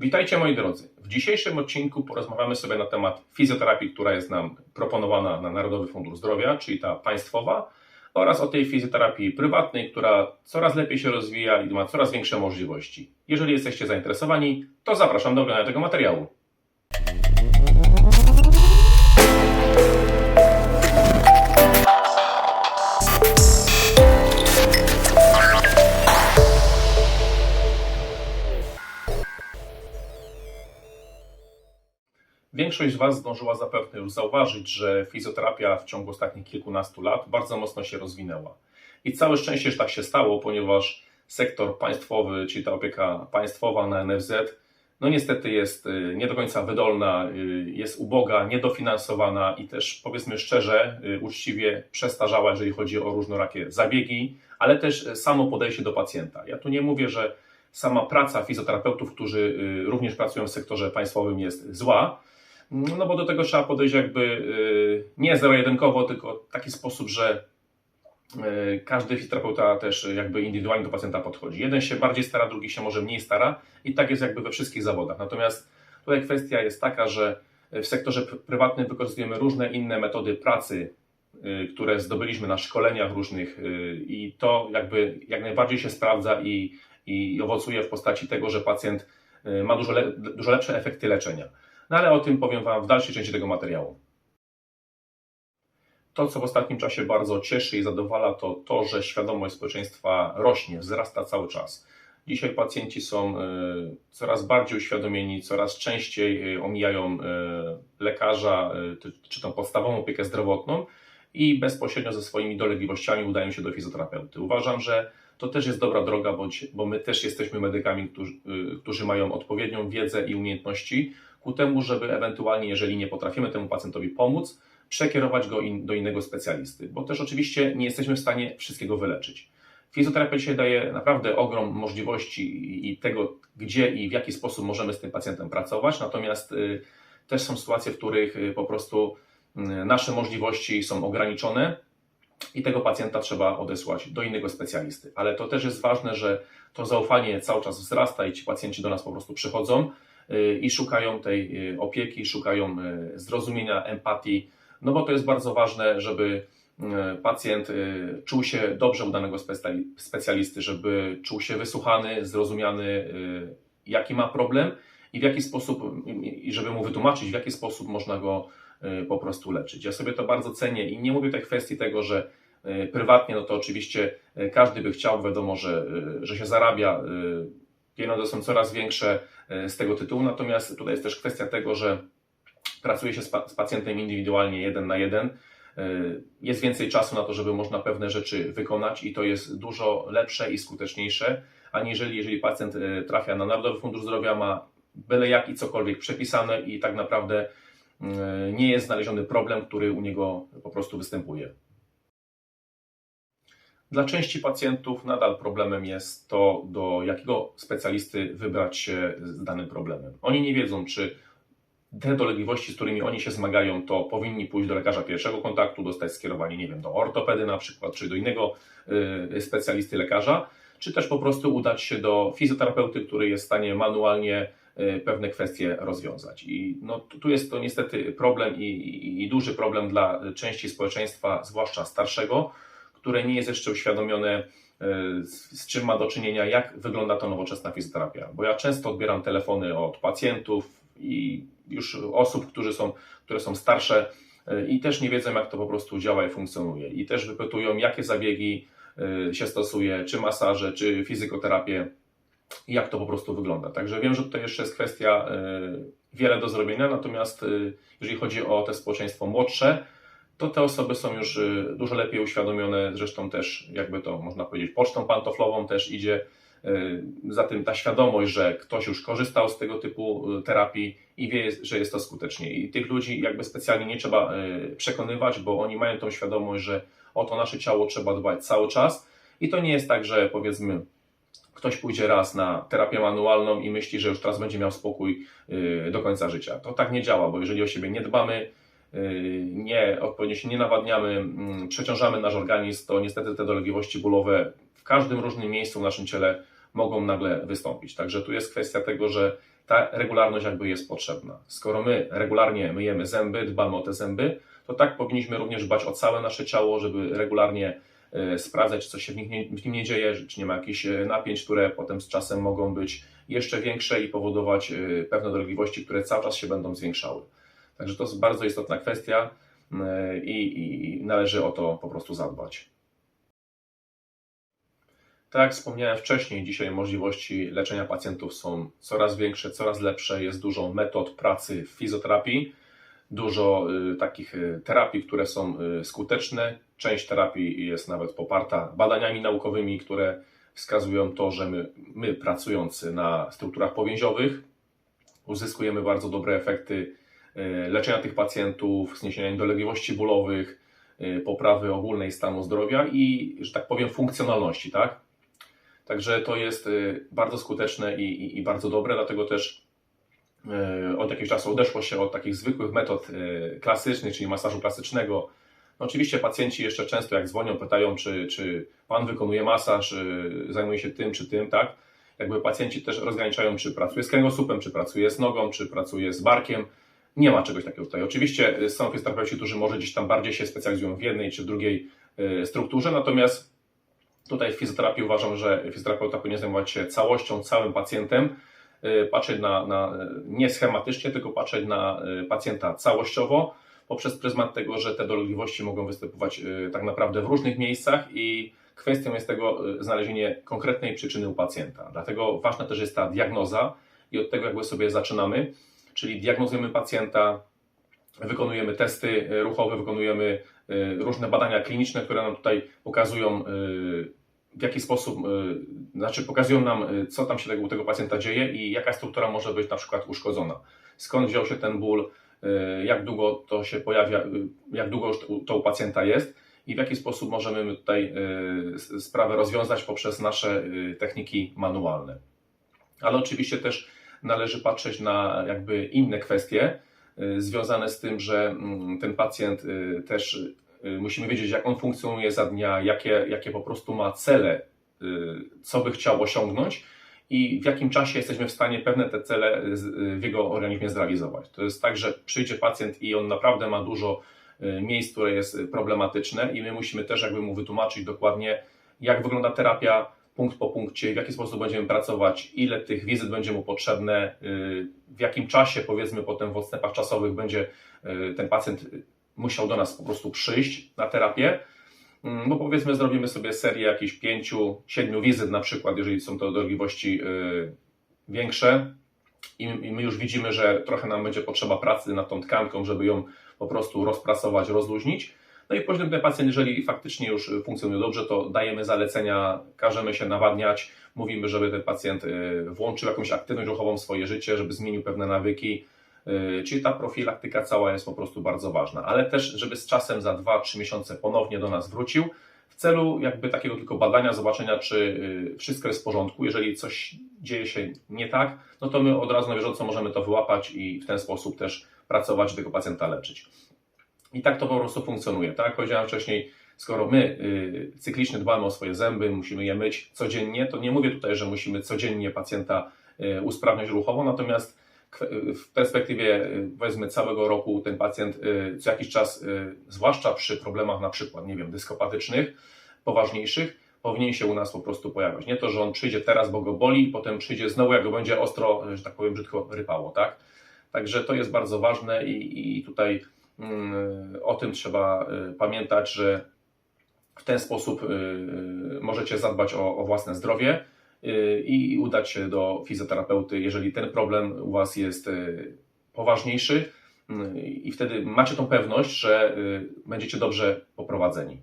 Witajcie moi drodzy. W dzisiejszym odcinku porozmawiamy sobie na temat fizjoterapii, która jest nam proponowana na Narodowy Fundusz Zdrowia, czyli ta państwowa, oraz o tej fizjoterapii prywatnej, która coraz lepiej się rozwija i ma coraz większe możliwości. Jeżeli jesteście zainteresowani, to zapraszam do oglądania tego materiału. Większość z Was zdążyła zapewne już zauważyć, że fizjoterapia w ciągu ostatnich kilkunastu lat bardzo mocno się rozwinęła. I całe szczęście, że tak się stało, ponieważ sektor państwowy, czyli ta opieka państwowa na NFZ, no niestety jest y, nie do końca wydolna, y, jest uboga, niedofinansowana i też powiedzmy szczerze, y, uczciwie przestarzała, jeżeli chodzi o różnorakie zabiegi, ale też samo podejście do pacjenta. Ja tu nie mówię, że sama praca fizjoterapeutów, którzy również pracują w sektorze państwowym jest zła, no bo do tego trzeba podejść jakby y, nie zero-jedynkowo, tylko w taki sposób, że y, każdy fizjoterapeuta też jakby indywidualnie do pacjenta podchodzi. Jeden się bardziej stara, drugi się może mniej stara i tak jest jakby we wszystkich zawodach. Natomiast tutaj kwestia jest taka, że w sektorze prywatnym wykorzystujemy różne inne metody pracy, y, które zdobyliśmy na szkoleniach różnych i to jakby jak najbardziej się sprawdza i, i owocuje w postaci tego, że pacjent ma dużo, le, dużo lepsze efekty leczenia. No ale o tym powiem Wam w dalszej części tego materiału. To, co w ostatnim czasie bardzo cieszy i zadowala, to to, że świadomość społeczeństwa rośnie, wzrasta cały czas. Dzisiaj pacjenci są e, coraz bardziej uświadomieni, coraz częściej e, omijają e, lekarza, czy tą podstawową opiekę zdrowotną i bezpośrednio ze swoimi dolegliwościami udają się do fizjoterapeuty. Uważam, że to też jest dobra droga, bo my też jesteśmy medykami, którzy, którzy mają odpowiednią wiedzę i umiejętności, ku temu, żeby ewentualnie, jeżeli nie potrafimy temu pacjentowi pomóc, przekierować go in, do innego specjalisty, bo też oczywiście nie jesteśmy w stanie wszystkiego wyleczyć. Fizjoterapia dzisiaj daje naprawdę ogrom możliwości i tego, gdzie i w jaki sposób możemy z tym pacjentem pracować, natomiast y, też są sytuacje, w których y, po prostu y, nasze możliwości są ograniczone i tego pacjenta trzeba odesłać do innego specjalisty. Ale to też jest ważne, że to zaufanie cały czas wzrasta i ci pacjenci do nas po prostu przychodzą i szukają tej y, opieki, szukają y, zrozumienia, empatii, no bo to jest bardzo ważne, żeby pacjent czuł się dobrze u danego specjalisty, żeby czuł się wysłuchany, zrozumiany, jaki ma problem i w jaki sposób, i żeby mu wytłumaczyć, w jaki sposób można go po prostu leczyć. Ja sobie to bardzo cenię i nie mówię tej kwestii tego, że prywatnie, no to oczywiście każdy by chciał, wiadomo, że, że się zarabia, pieniądze są coraz większe, E, z tego tytułu. Natomiast tutaj jest też kwestia tego, że pracuje się z, pacjentem indywidualnie, jeden na jeden. E, jest więcej czasu na to, żeby można pewne rzeczy wykonać i to jest dużo lepsze i skuteczniejsze, aniżeli jeżeli pacjent e, trafia na Narodowy Fundusz Zdrowia, ma byle jak i cokolwiek przepisane i tak naprawdę nie jest znaleziony problem, który u niego po prostu występuje. Dla części pacjentów nadal problemem jest to, do jakiego specjalisty wybrać się z danym problemem. Oni nie wiedzą, czy te dolegliwości, z którymi oni się zmagają, to powinni pójść do lekarza pierwszego kontaktu, dostać skierowanie, nie wiem, do ortopedy na przykład, czy do innego y, specjalisty lekarza, czy też po prostu udać się do fizjoterapeuty, który jest w stanie manualnie y, pewne kwestie rozwiązać. I no, tu jest to niestety problem i, i, i duży problem dla części społeczeństwa, zwłaszcza starszego, które nie jest jeszcze uświadomione, e, z, czym ma do czynienia, jak wygląda to nowoczesna fizjoterapia. Bo ja często odbieram telefony od pacjentów i już osób, którzy są, które są starsze e, i też nie wiedzą, jak to po prostu działa i funkcjonuje. I też wypytują, jakie zabiegi e, się stosuje, czy masaże, czy fizykoterapię, jak to po prostu wygląda. Także wiem, że tutaj jeszcze jest kwestia wiele do zrobienia, natomiast jeżeli chodzi o te społeczeństwo młodsze, to te osoby są już y, dużo lepiej uświadomione, zresztą też jakby to można powiedzieć pocztą pantoflową też idzie y, za tym ta świadomość, że ktoś już korzystał z tego typu y, terapii i wie, że jest to skutecznie. I tych ludzi jakby specjalnie nie trzeba przekonywać, bo oni mają tą świadomość, że o to nasze ciało trzeba dbać cały czas i to nie jest tak, że powiedzmy ktoś pójdzie raz na terapię manualną i myśli, że już teraz będzie miał spokój do końca życia. To tak nie działa, bo jeżeli o siebie nie dbamy, nie, odpowiednio się nie nawadniamy, mm, przeciążamy nasz organizm, to niestety te dolegliwości bólowe w każdym różnym miejscu w naszym ciele mogą nagle wystąpić. Także tu jest kwestia tego, że ta regularność jakby jest potrzebna. Skoro my regularnie myjemy zęby, dbamy o te zęby, to tak powinniśmy również dbać o całe nasze ciało, żeby regularnie e, sprawdzać, coś się w, nich nie, w nim nie dzieje, czy nie ma jakichś e, napięć, które potem z czasem mogą być jeszcze większe i powodować e, pewne dolegliwości, które cały czas się będą zwiększały. Także to jest bardzo istotna kwestia i, i należy o to po prostu zadbać. Tak jak wspomniałem wcześniej, dzisiaj możliwości leczenia pacjentów są coraz większe, coraz lepsze. Jest dużo metod pracy w fizjoterapii, dużo y, takich y, terapii, które są skuteczne. Część terapii jest nawet poparta badaniami naukowymi, które wskazują to, że my, my pracując na strukturach powięziowych uzyskujemy bardzo dobre efekty leczenia tych pacjentów, zniesienia dolegliwości bólowych, poprawy ogólnej stanu zdrowia i, że tak powiem, funkcjonalności, tak? Także to jest y, bardzo skuteczne i, i, i bardzo dobre, dlatego też od jakiegoś czasu odeszło się od takich zwykłych metod klasycznych, czyli masażu klasycznego. No oczywiście pacjenci jeszcze często jak dzwonią, pytają, czy, czy pan wykonuje masaż, zajmuje się tym czy tym, tak? Jakby pacjenci też rozgraniczają, czy pracuje z kręgosłupem, czy pracuje z nogą, czy pracuje z barkiem. Nie ma czegoś takiego tutaj. Oczywiście są fizjoterapeuci, którzy może gdzieś tam bardziej się specjalizują w jednej czy w drugiej strukturze, natomiast Tutaj w fizjoterapii uważam, że fizjoterapeuta powinien zajmować się całością, całym pacjentem, y, patrzeć na, na nie schematycznie, tylko patrzeć na y, pacjenta całościowo, poprzez pryzmat tego, że te dolegliwości mogą występować y, tak naprawdę w różnych miejscach i kwestią jest tego znalezienie konkretnej przyczyny u pacjenta. Dlatego ważna też jest ta diagnoza i od tego jakby sobie zaczynamy, czyli diagnozujemy pacjenta, wykonujemy testy ruchowe, wykonujemy różne badania kliniczne, które nam tutaj pokazują w jaki sposób, znaczy pokazują nam, co tam się u tego pacjenta dzieje i jaka struktura może być na przykład uszkodzona. Skąd wziął się ten ból, jak długo to się pojawia, jak długo już to u pacjenta jest i w jaki sposób możemy tutaj sprawę rozwiązać poprzez nasze techniki manualne. Ale oczywiście też należy patrzeć na jakby inne kwestie związane z tym, że mm, ten pacjent też Y, musimy wiedzieć, jak on funkcjonuje za dnia, jakie, jakie po prostu ma cele, y, co by chciał osiągnąć i w jakim czasie jesteśmy w stanie pewne te cele w jego organizmie zrealizować. To jest tak, że przyjdzie pacjent i on naprawdę ma dużo y, miejsc, które jest problematyczne i my musimy też jakby mu wytłumaczyć dokładnie, jak wygląda terapia punkt po punkcie, w jaki sposób będziemy pracować, ile tych wizyt będzie mu potrzebne, w jakim czasie powiedzmy potem w odstępach czasowych będzie ten pacjent musiał do nas po prostu przyjść na terapię, mm, bo powiedzmy zrobimy sobie serię jakichś pięciu, siedmiu wizyt na przykład, jeżeli są to dolegliwości y, większe i my już widzimy, że trochę nam będzie potrzeba pracy nad tą tkanką, żeby ją po prostu rozprasować, rozluźnić. No i później ten pacjent, jeżeli faktycznie już funkcjonuje dobrze, to dajemy zalecenia, każemy się nawadniać, mówimy, żeby ten pacjent y, włączył jakąś aktywność ruchową w swoje życie, żeby zmienił pewne nawyki, Y, czyli ta profilaktyka cała jest po prostu bardzo ważna, ale też, żeby z czasem za 2-3 miesiące ponownie do nas wrócił, w celu jakby takiego tylko badania, zobaczenia, czy y, wszystko jest w porządku. Jeżeli coś dzieje się nie tak, no to my od razu na bieżąco możemy to wyłapać i w ten sposób też pracować, tego pacjenta leczyć. I tak to po prostu funkcjonuje. Tak jak powiedziałem wcześniej, skoro my y, cyklicznie dbamy o swoje zęby, musimy je myć codziennie, to nie mówię tutaj, że musimy codziennie pacjenta usprawniać ruchowo, natomiast w perspektywie y, powiedzmy całego roku ten pacjent y, co jakiś czas, y, zwłaszcza przy problemach na przykład, nie wiem, dyskopatycznych, poważniejszych, powinien się u nas po prostu pojawiać. Nie to, że on przyjdzie teraz, bo go boli, potem przyjdzie znowu, jak go będzie ostro, że tak powiem, brzydko rypało, tak? Także to jest bardzo ważne i, i tutaj o tym trzeba pamiętać, że w ten sposób możecie zadbać o, o własne zdrowie Y, i udać się do fizjoterapeuty, jeżeli ten problem u Was jest y, poważniejszy y, i wtedy macie tą pewność, że będziecie dobrze poprowadzeni.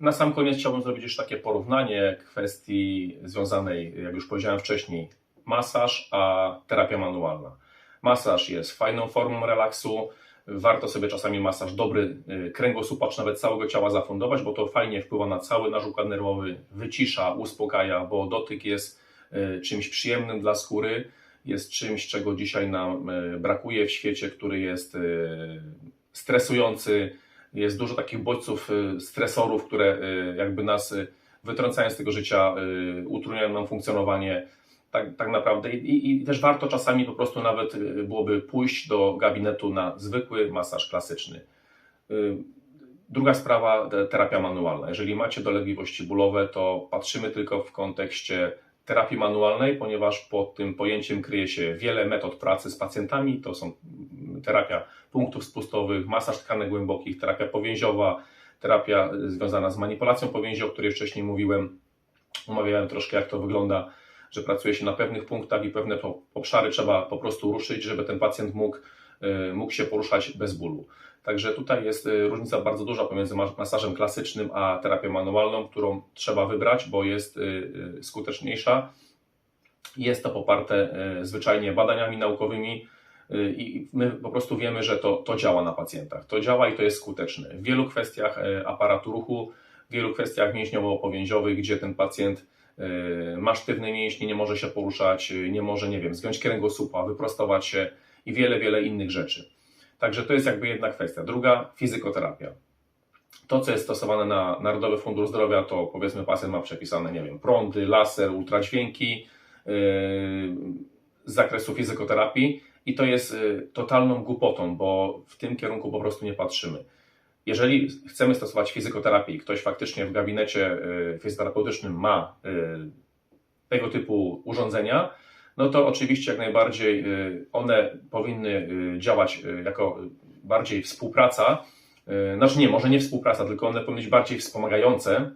Na sam koniec chciałbym zrobić już takie porównanie kwestii związanej, jak już powiedziałem wcześniej, masaż a terapia manualna. Masaż jest fajną formą relaksu, Warto sobie czasami masaż dobry y, kręgosłupacz, nawet całego ciała zafundować, bo to fajnie wpływa na cały nasz układ nerwowy, wycisza, uspokaja, bo dotyk jest y, czymś przyjemnym dla skóry, jest czymś, czego dzisiaj nam y, brakuje w świecie, który jest stresujący. Jest dużo takich bodźców, stresorów, które jakby nas wytrącają z tego życia, utrudniają nam funkcjonowanie tak, tak naprawdę. I, I też warto czasami po prostu nawet y, byłoby pójść do gabinetu na zwykły masaż klasyczny. Y, Druga sprawa, te- terapia manualna. Jeżeli macie dolegliwości bólowe, to patrzymy tylko w kontekście terapii manualnej, ponieważ pod tym pojęciem kryje się wiele metod pracy z pacjentami. To są mm, terapia punktów spustowych, masaż tkanek głębokich, terapia powięziowa, terapia y, związana z manipulacją powięzi, o której wcześniej mówiłem. Omawiałem troszkę, jak to wygląda, że pracuje się na pewnych punktach i pewne obszary trzeba po prostu ruszyć, żeby ten pacjent mógł, y, mógł się poruszać bez bólu. Także tutaj jest y, różnica bardzo duża pomiędzy ma- masażem klasycznym a terapią manualną, którą trzeba wybrać, bo jest y, skuteczniejsza. Jest to poparte zwyczajnie badaniami naukowymi i my po prostu wiemy, że to, to działa na pacjentach. To działa i to jest skuteczne. W wielu kwestiach aparatu ruchu, w wielu kwestiach mięśniowo-powięziowych, gdzie ten pacjent ma sztywne mięśnie, nie może się poruszać, y, nie może, nie wiem, zgiąć kręgosłupa, wyprostować się i wiele, wiele innych rzeczy. Także to jest jakby jedna kwestia. Druga, fizykoterapia. To, co jest stosowane na Narodowy Fundusz Zdrowia, to powiedzmy pacjent ma przepisane, nie wiem, prądy, laser, ultradźwięki yy, z zakresu fizykoterapii i to jest totalną głupotą, bo w tym kierunku po prostu nie patrzymy. Jeżeli chcemy stosować fizykoterapię i ktoś faktycznie w gabinecie yy, fizjoterapeutycznym ma yy, tego typu urządzenia, no to oczywiście jak najbardziej y, one powinny y, działać y, jako bardziej współpraca, y, znaczy nie, może nie współpraca, tylko one powinny być bardziej wspomagające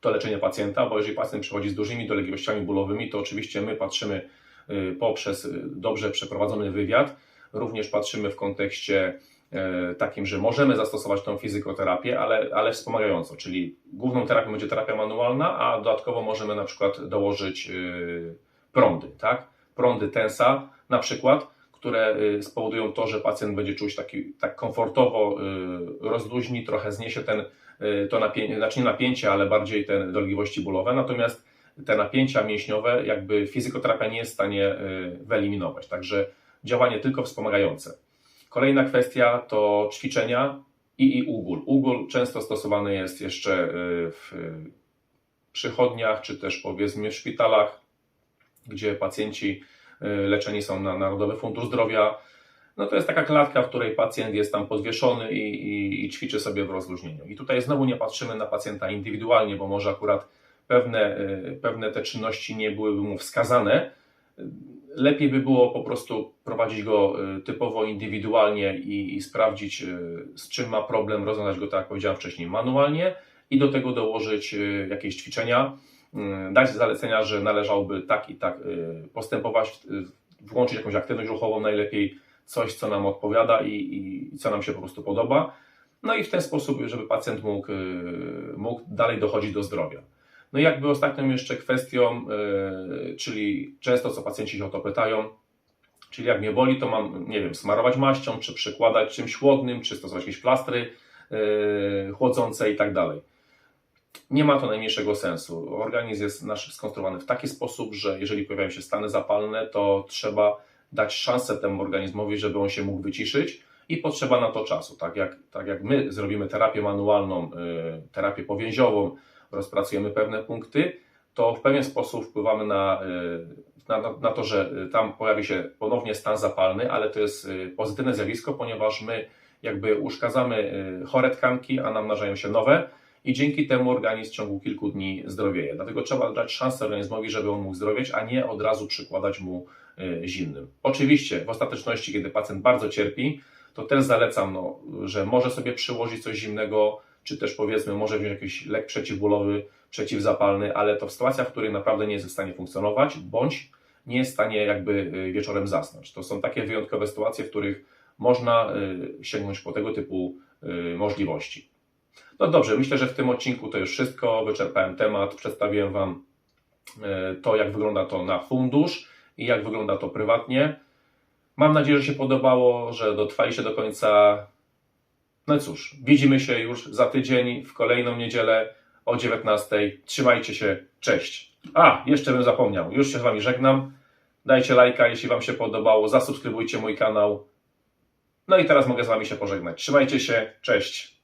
to leczenie pacjenta, bo jeżeli pacjent przychodzi z dużymi dolegliwościami bólowymi, to oczywiście my patrzymy y, poprzez y, dobrze przeprowadzony wywiad, również patrzymy w kontekście y, takim, że możemy zastosować tą fizykoterapię, ale, ale wspomagająco, czyli główną terapią będzie terapia manualna, a dodatkowo możemy na przykład dołożyć y, prądy, tak? Prądy tensa na przykład, które y, spowodują to, że pacjent będzie czuć taki, tak komfortowo, y, rozluźni, trochę zniesie ten, to napięcie, znaczy nie napięcie, ale bardziej te dolegliwości bólowe, natomiast te napięcia mięśniowe jakby fizykoterapia nie jest w stanie wyeliminować, także działanie tylko wspomagające. Kolejna kwestia to ćwiczenia i, i ugól. Ugól często stosowany jest jeszcze y, w przychodniach, czy też powiedzmy w szpitalach, gdzie pacjenci y, leczeni są na Narodowy Fundusz Zdrowia. No to jest taka klatka, w której pacjent jest tam podwieszony i, i, i ćwiczy sobie w rozluźnieniu. I tutaj znowu nie patrzymy na pacjenta indywidualnie, bo może akurat pewne, y, pewne te czynności nie byłyby mu wskazane. Lepiej by było po prostu prowadzić go y, typowo indywidualnie i, i sprawdzić, y, z czym ma problem, rozwiązać go, tak jak powiedziałem wcześniej, manualnie i do tego dołożyć y, jakieś ćwiczenia, dać zalecenia, że należałoby tak i tak postępować, włączyć jakąś aktywność ruchową, najlepiej coś, co nam odpowiada i, i, co nam się po prostu podoba. No i w ten sposób, żeby pacjent mógł, mógł dalej dochodzić do zdrowia. No i jakby ostatnią jeszcze kwestią, y, czyli często co pacjenci się o to pytają, czyli jak mnie boli, to mam, nie wiem, smarować maścią, czy przykładać czymś chłodnym, czy stosować jakieś plastry y, chłodzące i tak dalej. Nie ma to najmniejszego sensu. Organizm jest nasz skonstruowany w taki sposób, że jeżeli pojawiają się stany zapalne, to trzeba dać szansę temu organizmowi, żeby on się mógł wyciszyć i potrzeba na to czasu. Tak jak, tak jak my zrobimy terapię manualną, y, terapię powięziową, rozpracujemy pewne punkty, to w pewien sposób wpływamy na, y, na, na- to, że y, tam pojawi się ponownie stan zapalny, ale to jest y, pozytywne zjawisko, ponieważ my jakby uszkadzamy chore tkanki, a namnażają się nowe i dzięki temu organizm w ciągu kilku dni zdrowieje. Dlatego trzeba dać szansę organizmowi, żeby on mógł zdrowieć, a nie od razu przykładać mu zimnym. Oczywiście w ostateczności, kiedy pacjent bardzo cierpi, to też zalecam, no, że może sobie przyłożyć coś zimnego, czy też powiedzmy może wziąć jakiś lek przeciwbólowy, przeciwzapalny, ale to w sytuacjach, w której naprawdę nie jest w stanie funkcjonować, bądź nie jest w stanie jakby y, wieczorem zasnąć. To są takie wyjątkowe sytuacje, w których można y, sięgnąć po tego typu y, możliwości. No dobrze, myślę, że w tym odcinku to już wszystko. Wyczerpałem temat, przedstawiłem Wam to, jak wygląda to na fundusz i jak wygląda to prywatnie. Mam nadzieję, że się podobało, że dotrwaliście do końca. No cóż, widzimy się już za tydzień w kolejną niedzielę o 19. Trzymajcie się, cześć. A, jeszcze bym zapomniał, już się z Wami żegnam. Dajcie lajka, jeśli Wam się podobało, zasubskrybujcie mój kanał. No i teraz mogę z Wami się pożegnać. Trzymajcie się, cześć.